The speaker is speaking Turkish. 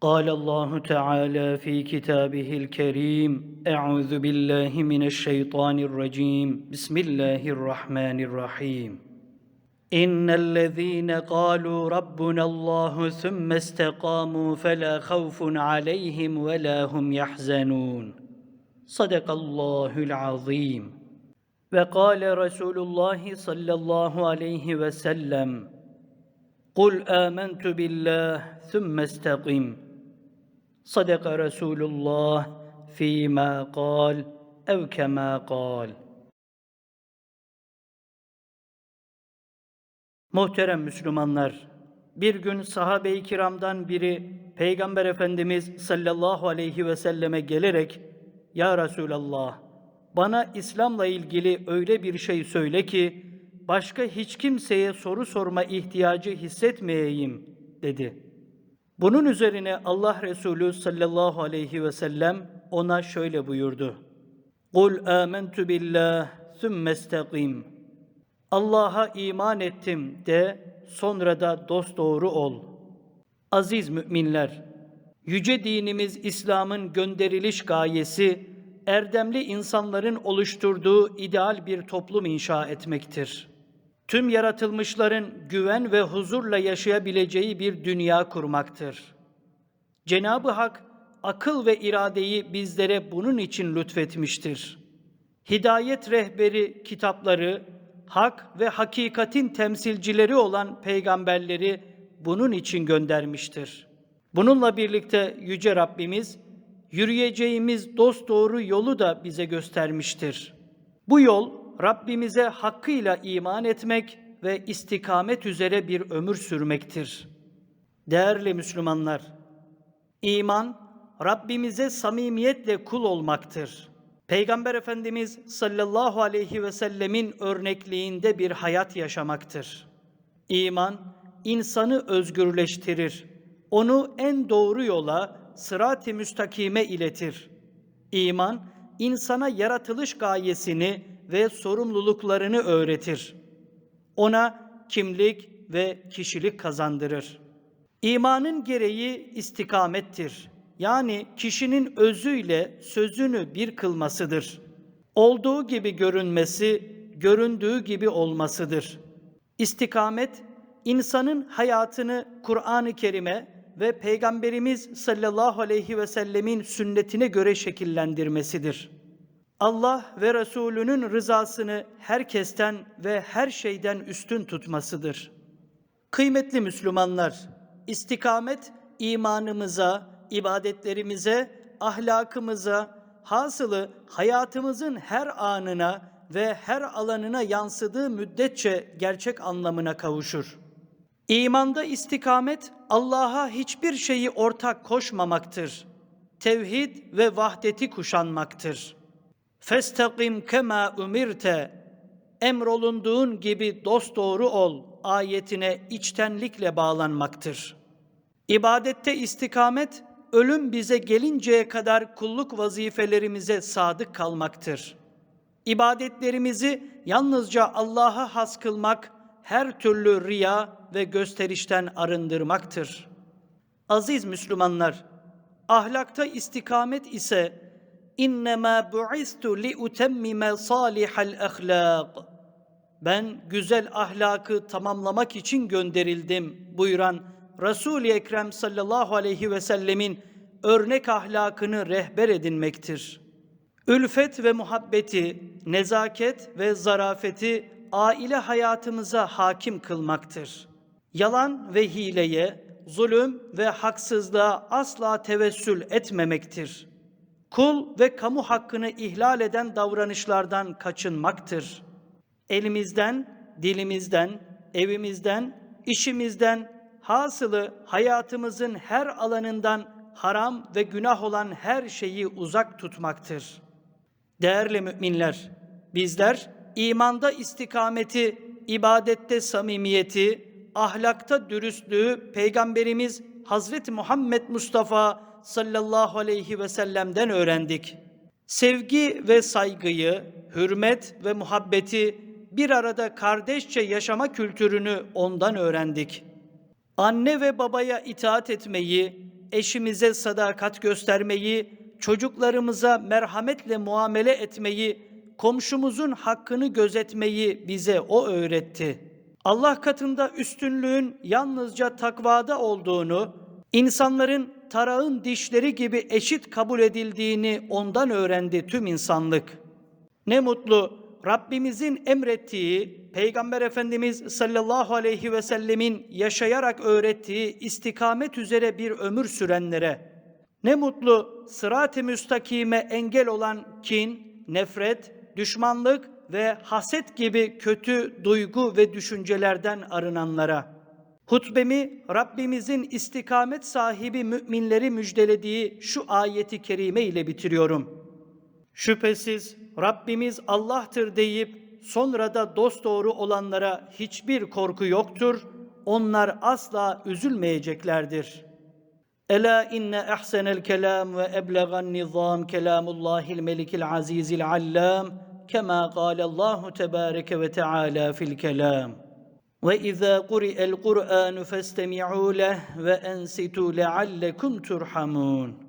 قال الله تعالى في كتابه الكريم أعوذ بالله من الشيطان الرجيم. بسم الله الرحمن الرحيم. إن الذين قالوا ربنا الله ثم استقاموا فلا خوف عليهم ولا هم يحزنون. صدق الله العظيم. وقال رسول الله صلى الله عليه وسلم قل آمنت بالله ثم استقم. صدق رسول الله فيما قال أو كما قال Muhterem Müslümanlar, bir gün sahabe-i kiramdan biri Peygamber Efendimiz sallallahu aleyhi ve selleme gelerek Ya Resulallah, bana İslam'la ilgili öyle bir şey söyle ki başka hiç kimseye soru sorma ihtiyacı hissetmeyeyim dedi.'' Bunun üzerine Allah Resulü sallallahu aleyhi ve sellem ona şöyle buyurdu. Kul amentu billah sümme. Allah'a iman ettim de sonra da dosdoğru ol. Aziz müminler, yüce dinimiz İslam'ın gönderiliş gayesi erdemli insanların oluşturduğu ideal bir toplum inşa etmektir tüm yaratılmışların güven ve huzurla yaşayabileceği bir dünya kurmaktır. Cenab-ı Hak akıl ve iradeyi bizlere bunun için lütfetmiştir. Hidayet rehberi kitapları, hak ve hakikatin temsilcileri olan peygamberleri bunun için göndermiştir. Bununla birlikte yüce Rabbimiz yürüyeceğimiz dost doğru yolu da bize göstermiştir. Bu yol Rabbimize hakkıyla iman etmek ve istikamet üzere bir ömür sürmektir. Değerli Müslümanlar, iman Rabbimize samimiyetle kul olmaktır. Peygamber Efendimiz sallallahu aleyhi ve sellemin örnekliğinde bir hayat yaşamaktır. İman insanı özgürleştirir. Onu en doğru yola, sırat-ı müstakime iletir. İman insana yaratılış gayesini ve sorumluluklarını öğretir. Ona kimlik ve kişilik kazandırır. İmanın gereği istikamettir. Yani kişinin özüyle sözünü bir kılmasıdır. Olduğu gibi görünmesi, göründüğü gibi olmasıdır. İstikamet, insanın hayatını Kur'an-ı Kerim'e ve Peygamberimiz sallallahu aleyhi ve sellemin sünnetine göre şekillendirmesidir.'' Allah ve Resulünün rızasını herkesten ve her şeyden üstün tutmasıdır. Kıymetli Müslümanlar, istikamet imanımıza, ibadetlerimize, ahlakımıza, hasılı hayatımızın her anına ve her alanına yansıdığı müddetçe gerçek anlamına kavuşur. İmanda istikamet Allah'a hiçbir şeyi ortak koşmamaktır. Tevhid ve vahdeti kuşanmaktır.'' Festakim kema umirte emrolunduğun gibi dosdoğru ol ayetine içtenlikle bağlanmaktır. İbadette istikamet ölüm bize gelinceye kadar kulluk vazifelerimize sadık kalmaktır. İbadetlerimizi yalnızca Allah'a has kılmak, her türlü riya ve gösterişten arındırmaktır. Aziz Müslümanlar, ahlakta istikamet ise İnnemâ bu'istu li utemmime salihal ahlak. Ben güzel ahlakı tamamlamak için gönderildim buyuran Resul-i Ekrem sallallahu aleyhi ve sellemin örnek ahlakını rehber edinmektir. Ülfet ve muhabbeti, nezaket ve zarafeti aile hayatımıza hakim kılmaktır. Yalan ve hileye, zulüm ve haksızlığa asla tevessül etmemektir.'' Kul ve kamu hakkını ihlal eden davranışlardan kaçınmaktır. Elimizden, dilimizden, evimizden, işimizden, hasılı hayatımızın her alanından haram ve günah olan her şeyi uzak tutmaktır. Değerli müminler, bizler imanda istikameti, ibadette samimiyeti, ahlakta dürüstlüğü Peygamberimiz Hazreti Muhammed Mustafa sallallahu aleyhi ve sellem'den öğrendik. Sevgi ve saygıyı, hürmet ve muhabbeti bir arada kardeşçe yaşama kültürünü ondan öğrendik. Anne ve babaya itaat etmeyi, eşimize sadakat göstermeyi, çocuklarımıza merhametle muamele etmeyi, komşumuzun hakkını gözetmeyi bize o öğretti. Allah katında üstünlüğün yalnızca takvada olduğunu, insanların tarağın dişleri gibi eşit kabul edildiğini ondan öğrendi tüm insanlık. Ne mutlu Rabbimizin emrettiği, Peygamber Efendimiz sallallahu aleyhi ve sellemin yaşayarak öğrettiği istikamet üzere bir ömür sürenlere. Ne mutlu sırat-ı müstakime engel olan kin, nefret, düşmanlık ve haset gibi kötü duygu ve düşüncelerden arınanlara. Hutbemi Rabbimizin istikamet sahibi müminleri müjdelediği şu ayeti kerime ile bitiriyorum. Şüphesiz Rabbimiz Allah'tır deyip sonra da dosdoğru olanlara hiçbir korku yoktur. Onlar asla üzülmeyeceklerdir. Ela inne ahsenel kelam ve eblegan nizam kelamullahil melikil azizil allam kema Allahu tebareke ve teala fil kelam. وَإِذَا قُرِئَ الْقُرْآنُ فَاسْتَمِعُوا لَهُ وَأَنْسِتُوا لَعَلَّكُمْ تُرْحَمُونَ.